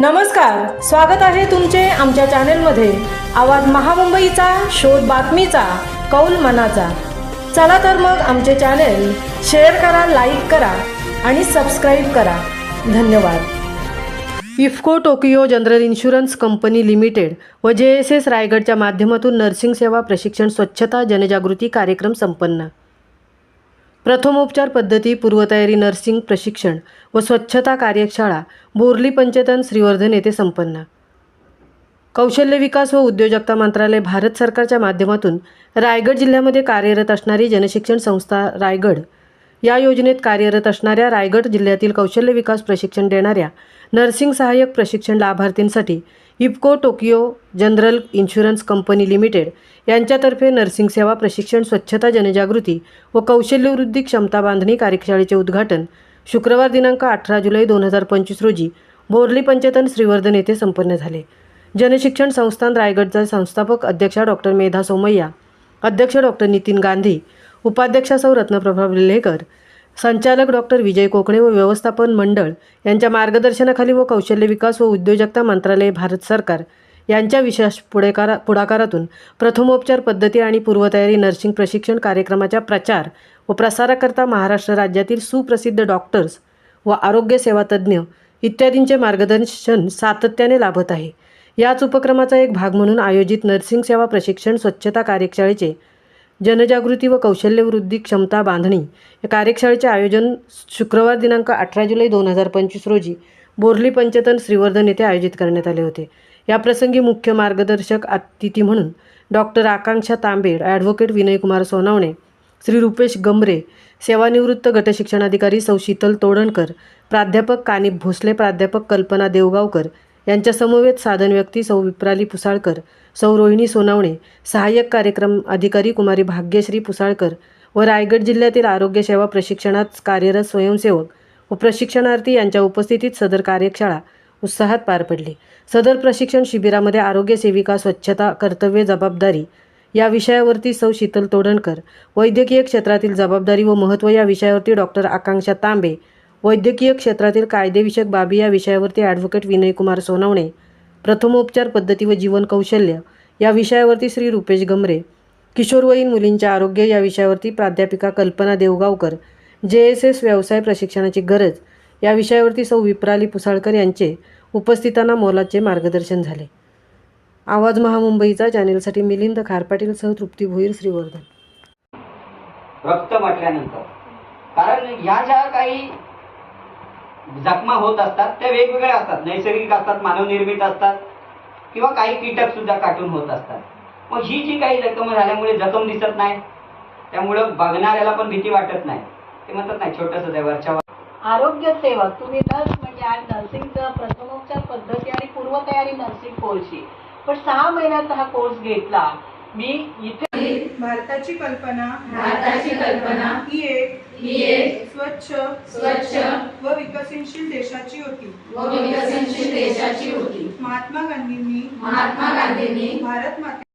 नमस्कार स्वागत आहे तुमचे आमच्या चॅनेलमध्ये. आवाज महामुंबईचा शोध बातमीचा कौल मनाचा. चला तर मग आमचे चॅनेल शेअर करा लाईक करा आणि सबस्क्राईब करा. धन्यवाद. IFFCO Tokyo general insurance company limited व जे एस एस रायगडच्या माध्यमातून नर्सिंग सेवा प्रशिक्षण स्वच्छता जनजागृती कार्यक्रम संपन्न. प्रथमोपचार पद्धती पूर्वतयारी नर्सिंग प्रशिक्षण व स्वच्छता कार्यशाळा बोर्ली पंचतन श्रीवर्धन येथे संपन्न. कौशल्य विकास व उद्योजकता मंत्रालय भारत सरकारच्या माध्यमातून रायगड जिल्ह्यामध्ये कार्यरत असणारी जनशिक्षण संस्था रायगड या योजनेत कार्यरत असणाऱ्या रायगड जिल्ह्यातील कौशल्य विकास प्रशिक्षण देणाऱ्या नर्सिंग सहाय्यक प्रशिक्षण लाभार्थींसाठी IFFCO Tokyo general insurance company limited यांच्यातर्फे नर्सिंग सेवा प्रशिक्षण स्वच्छता जनजागृती व कौशल्यवृद्धी क्षमता बांधणी कार्यशाळेचे उद्घाटन शुक्रवार दिनांक अठरा जुलै दोन हजार पंचवीस रोजी बोर्ली पंचतन श्रीवर्धन येथे संपन्न झाले. जनशिक्षण संस्थान रायगडचा संस्थापक अध्यक्षा डॉक्टर मेधा सोमय्या अध्यक्ष डॉक्टर नितीन गांधी उपाध्यक्षा सौ रत्नप्रभा विल्हेकर संचालक डॉक्टर विजय कोकणे व व्यवस्थापन मंडळ यांच्या मार्गदर्शनाखाली व कौशल्य विकास व उद्योजकता मंत्रालय भारत सरकार यांच्या विशेष पुढेकारा पुढाकारातून प्रथमोपचार पद्धती आणि पूर्वतयारी नर्सिंग प्रशिक्षण कार्यक्रमाच्या प्रचार व प्रसाराकरता महाराष्ट्र राज्यातील सुप्रसिद्ध डॉक्टर्स व आरोग्य सेवा तज्ज्ञ इत्यादींचे मार्गदर्शन सातत्याने लाभत आहे. याच उपक्रमाचा एक भाग म्हणून आयोजित नर्सिंग सेवा प्रशिक्षण स्वच्छता कार्यशाळेचे जनजागृती व कौशल्यवृद्धी क्षमता बांधणी. या कार्यशाळेचे आयोजन शुक्रवार दिनांक अठरा जुलै दोन हजार पंचवीस रोजी बोर्ली पंचतन श्रीवर्धन येथे आयोजित करण्यात आले होते. याप्रसंगी मुख्य मार्गदर्शक अतिथी म्हणून डॉक्टर आकांक्षा तांबेड ॲडव्होकेट विनयकुमार सोनावणे श्री रुपेश गमरे सेवानिवृत्त गटशिक्षणाधिकारी सौ. शीतल तोडणकर प्राध्यापक कानिप भोसले प्राध्यापक कल्पना देवगावकर यांच्या समवेत साधन व्यक्ती सौ विप्राली पुसाळकर सौ रोहिणी सोनावणे सहाय्यक कार्यक्रम अधिकारी कुमारी भाग्यश्री पुसाळकर व रायगड जिल्ह्यातील आरोग्य सेवा प्रशिक्षणात कार्यरत स्वयंसेवक व प्रशिक्षणार्थी यांच्या उपस्थितीत सदर कार्यशाळा उत्साहात पार पडली. सदर प्रशिक्षण शिबिरामध्ये आरोग्य सेविका स्वच्छता कर्तव्य जबाबदारी या विषयावरती सौ शीतल तोडणकर वैद्यकीय क्षेत्रातील जबाबदारी व महत्त्व या विषयावरती डॉक्टर आकांक्षा तांबे वैद्यकीय क्षेत्रातील कायदेविषयक बाबी या विषयावरती ॲडव्होकेट विनयकुमार सोनवणे प्रथमोपचार पद्धती व जीवन कौशल्य या विषयावरती श्री रुपेश गमरे किशोरवयीन मुलींचे आरोग्य या विषयावरती प्राध्यापिका कल्पना देवगावकर जे एस एस व्यवसाय प्रशिक्षणाची गरज या विषयावरती सौ विप्राली पुसाळकर यांचे उपस्थितांना मोलाचे मार्गदर्शन झाले. आवाज महामुंबईचा चॅनेलसाठी मिलिंद खारपाटील सह तृप्ती भोईर श्रीवर्धन. रक्त म्हटल्यानंतर. कारण ह्या ज्या काही जखमा होत असतात त्या वेगवेगळ्या असतात. नैसर्गिक असतात मानवनिर्मित असतात किंवा काही कीटक सुद्धा काटून होत असतात. मग ही जी काही जखम झाल्यामुळे जखम दिसत नाही त्यामुळं बघणाऱ्याला पण भीती वाटत नाही. ते म्हणतात नाही छोटस वरच्या आरोग्य सेवा तुम्ही नर्स म्हणजे आज नर्सिंगचं प्रथमोपचार पद्धती आणि पूर्वतयारी नर्सिंग कोर्सची. पण सहा महिन्याचा हा कोर्स घेतला. मी इथे भारताची कल्पना भारताची कल्पना ही एक ही एक स्वच्छ स्वच्छ व विकसनशील देशाची होती. व विकसनशील देशाची होती. महात्मा गांधींनी महात्मा गांधींनी भारत माते